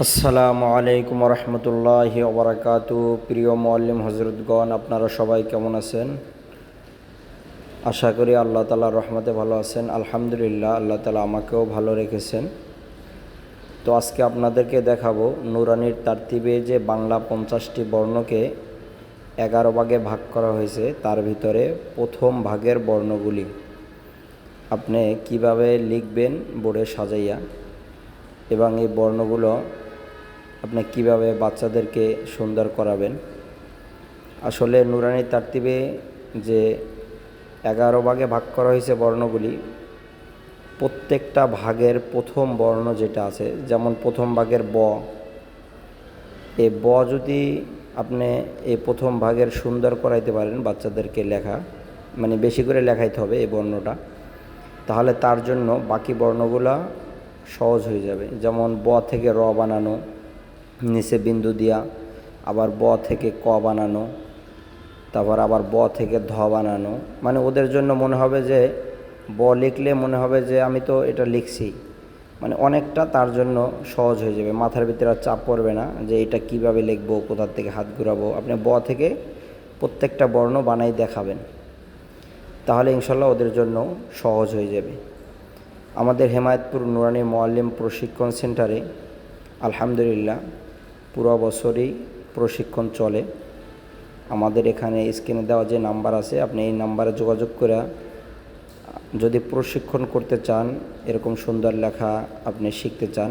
আসসালামু আলাইকুম রহমতুল্লাহি ওবরাকাত। প্রিয় মোয়াল্লিম হজরতগণ আপনারা সবাই কেমন আছেন? আশা করি আল্লাহ তালার রহমতে ভালো আছেন। আলহামদুলিল্লাহ, আল্লাহ তালা আমাকেও ভালো রেখেছেন। তো আজকে আপনাদেরকে দেখাবো নুরানির তারতিবে যে বাংলা পঞ্চাশটি বর্ণকে এগারো ভাগে ভাগ করা হয়েছে, তার ভিতরে প্রথম ভাগের বর্ণগুলি। আপনি কীভাবে লিখবেন বোর্ডে সাজাইয়া, এবং এই বর্ণগুলো আপনি কীভাবে বাচ্চাদেরকে সুন্দর করাবেন? আসলে নুরানি তারতিবে যে এগারো ভাগে ভাগ করা হয়েছে বর্ণগুলি, প্রত্যেকটা ভাগের প্রথম বর্ণ যেটা আছে, যেমন প্রথম ভাগের ব এই ব যদি আপনি এই প্রথম ভাগের সুন্দর করাইতে পারেন বাচ্চাদেরকে লেখা মানে বেশি করে লেখাইতে হবে এই বর্ণটা, তাহলে তার জন্য বাকি বর্ণগুলা সহজ হয়ে যাবে। যেমন ব থেকে র বানানো নিচে বিন্দু দিয়া, আবার ব থেকে ক বানানো, তারপর আবার ব থেকে ধ বানানো। মানে ওদের জন্য মনে হবে যে, ব লিখলে মনে হবে যে, আমি তো এটা লিখছি। মানে অনেকটা তার জন্য সহজ হয়ে যাবে। মাথার ভিতরে আর চাপ পড়বে না যে, এটা কীভাবে লিখব, কোথার থেকে হাত ঘুরাবো। আপনি ব থেকে প্রত্যেকটা বর্ণ বানাই দেখাবেন। তাহলে ইনশাল্লাহ ওদের জন্য সহজ হয়ে যাবে। আমাদের হেমায়তপুর নুরানি মোয়াল্লিম প্রশিক্ষণ সেন্টারে, আলহামদুলিল্লাহ পুরো বছরই প্রশিক্ষণ চলে। আমাদের এখানে স্ক্রিনে দেওয়া যে নাম্বার আছে, আপনি এই নাম্বারে যোগাযোগ করে, যদি প্রশিক্ষণ করতে চান, এরকম সুন্দর লেখা আপনি শিখতে চান,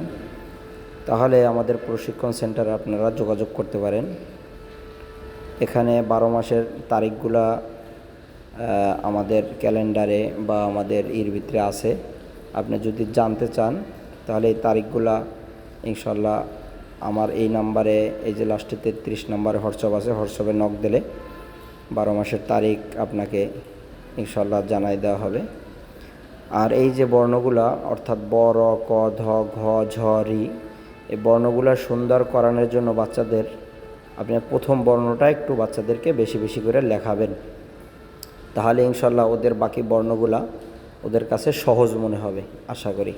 তাহলে আমাদের প্রশিক্ষণ সেন্টারে আপনারা যোগাযোগ করতে পারেন। এখানে বারো মাসের তারিখগুলা আমাদের ক্যালেন্ডারে বা আমাদের ইর ভিতরে আছে। আপনি যদি জানতে চান, তাহলে এই তারিখগুলা ইনশাল্লাহ আমার এই নাম্বারে, এই যে লাস্টে তেত্রিশ নাম্বারে হোয়াটসঅ্যাপ আছে, হোয়াটসঅ্যাপে নক দিলে বারো মাসের তারিখ আপনাকে ইনশাল্লাহ জানাই দেওয়া হবে। আর এই যে বর্ণগুলা, অর্থাৎ ব, র, ক, ধ, ঘ, ঝ, রি, এই বর্ণগুলা সুন্দর করানোর জন্য বাচ্চাদের আপনি প্রথম বর্ণটা একটু বাচ্চাদেরকে বেশি বেশি করে লেখাবেন। তাহলে ইনশাল্লাহ ওদের বাকি বর্ণগুলা ওদের কাছে সহজ মনে হবে, আশা করি।